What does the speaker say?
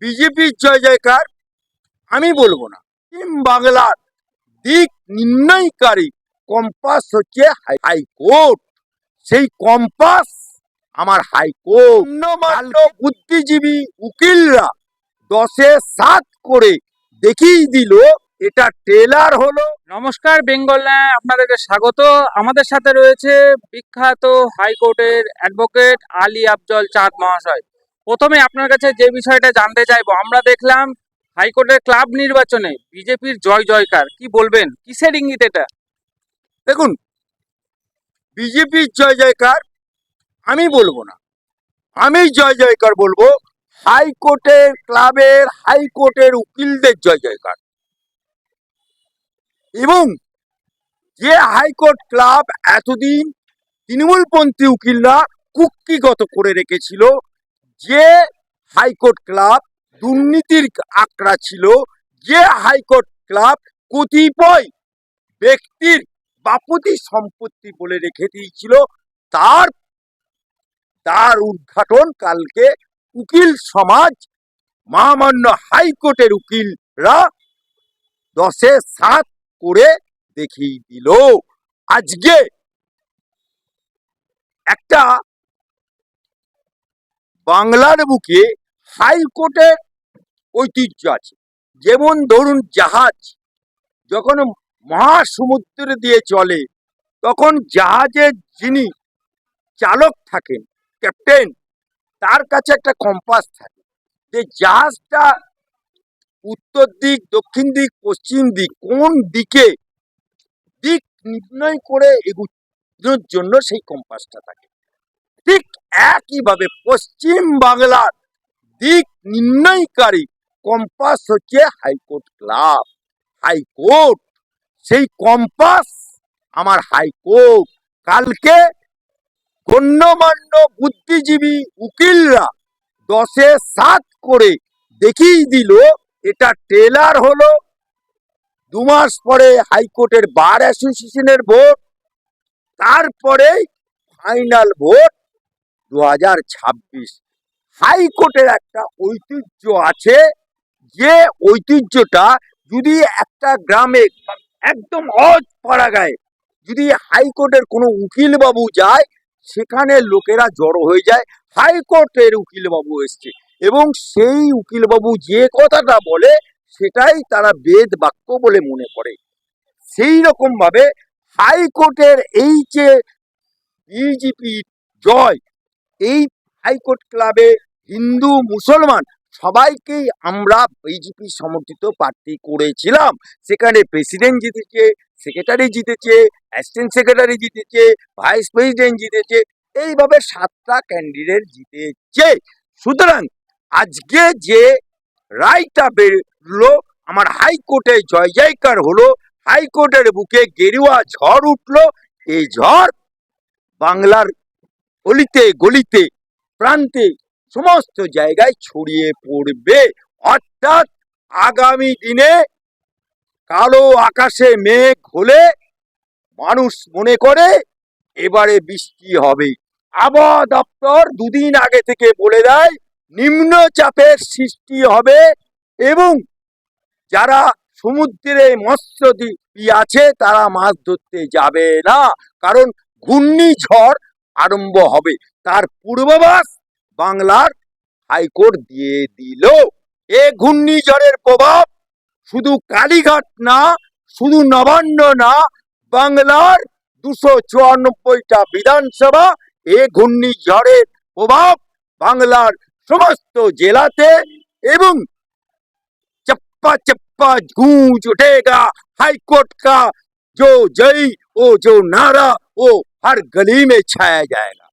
বিজেপির জয় জয়কার আমি বলব না। বাংলার দিক নির্ণয়কারী কম্পাস হচ্ছে হাই- হাইকোর্ট। সেই কম্পাস আমার হাইকোর্ট। বুদ্ধিজীবী উকিলরা দশে সাত করে দেখিয়ে দিল এটা টেলার হলো। নমস্কার বেঙ্গল আপনাদেরকে স্বাগত। আমাদের সাথে রয়েছে বিখ্যাত হাইকোর্টের অ্যাডভোকেট আলী আফজল চাঁদ মহাশয়। প্রথমে আপনার কাছে যে বিষয়টা জানতে চাইব, আমরা দেখলাম হাইকোর্টের ক্লাব নির্বাচনে বিজেপির জয় জয়কার। কি বলবেন? কিসের ইঙ্গিত এটা? দেখুন, বিজেপির জয় জয়কার আমি বলব না। আমি জয় জয়কার বলব, হাইকোর্টের ক্লাবের হাইকোর্টের উকিলদের জয় জয়কার। এবং যে হাইকোর্ট ক্লাব এতদিন তৃণমূলপন্থী উকিলরা কুক্ষিগত করে রেখেছিল যে হাইকোর্ট ক্লাব দুর্নীতির আঁকড়া ছিল, যে হাইকোর্ট ক্লাব কতিপয় ব্যক্তির বাপতি সম্পত্তি বলে রেখে দিয়েছিল, তার তার উদ্ঘাটন কালকে উকিল সমাজ, মহামান্য হাইকোর্টের উকিলরা দশে সাত করে দেখিয়ে দিল। আজকে একটা বাংলার বুকে হাইকোর্টের ঐতিহ্য আছে। যেমন ধরুন জাহাজ, যখন মহাসমুদ্র দিয়ে চলে, তখন জাহাজের যিনি চালক থাকেন ক্যাপ্টেন তার কাছে একটা কম্পাস থাকে। যে জাহাজটা উত্তর দিক, দক্ষিণ দিক, পশ্চিম দিক, কোন দিকে দিক নির্ণয় করে এগুনোর জন্য সেই কম্পাসটা থাকে। ঠিক একইভাবে পশ্চিম বাংলার দিক নির্ণয়কারী কম্পাস হচ্ছে high court club. High court, সেই কম্পাস আমার হাইকোর্ট। কালকে গণ্যমান্য বুদ্ধিজীবী উকিলরা দশে সাত করে দেখিয়ে দিল, এটা টেলার হলো। দু মাস পরে হাইকোর্টের বার অ্যাসোসিয়েশনের ভোট তারপরে ফাইনাল ভোট। দু হাজার ছাব্বিশ। হাইকোর্টের একটা ঐতিহ্য আছে যে ঐতিহ্যটা যদি একটা গ্রামে একদম অজ পাড়া গায়ে যদি হাইকোর্টের কোনো উকিল বাবু যায়, সেখানে লোকেরা জড়ো হয়ে যায়, হাইকোর্টের উকিল বাবু এসছে এবং সেই উকিল বাবু যে কথাটা বলে, সেটাই তারা বেদ বাক্য বলে মনে করে। সেই রকম ভাবে হাইকোর্টের এই যে বিজেপি জয় এই হাইকোর্ট ক্লাবে হিন্দু, মুসলমান সবাইকেই আমরা বিজেপি সমর্থিত প্রার্থী করেছিলাম। সেখানে প্রেসিডেন্ট জিতেছে সেক্রেটারি জিতেছে অ্যাসিস্ট্যান্ট সেক্রেটারি জিতেছে ভাইস প্রেসিডেন্ট জিতেছে, এইভাবে সাতটা ক্যান্ডিডেট জিতেছে। সুতরাং আজকে যে রায়টা বেরলো আমার হাইকোর্টে জয় জয়কার হলো, হাইকোর্টের বুকে গেরুয়া ঝড় উঠল, এই ঝড় বাংলার অলিতে, গলিতে, প্রান্তে সমস্ত জায়গায় ছড়িয়ে পড়বে। অর্থাৎ আগামী দিনে কালো আকাশে মেঘ হলে মানুষ মনে করে এবারে বৃষ্টি হবে। আবহাওয়া দপ্তর দুদিন আগে থেকে বলে দেয়, নিম্নচাপের সৃষ্টি হবে এবং যারা সমুদ্রে মৎস্যজীবী আছে তারা মাছ ধরতে যাবে না। কারণ ঘূর্ণিঝড় আরম্ভ হবে তার পূর্বাভাস বাংলার হাইকোর্ট দিয়ে দিল এ ঘূর্ণিঝড়ের প্রভাব শুধু কালীঘাট না শুধু নবান্ন না বাংলার দুশো চুয়ানব্বইটা বিধানসভা এ ঘূর্ণিঝড়ের প্রভাব বাংলার সমস্ত জেলাতে এবং चप्पा चप्पा गूंज उठेगा हाईकोर्ट का जो जय वो जो नारा वो हर गली में छाया जाएगा।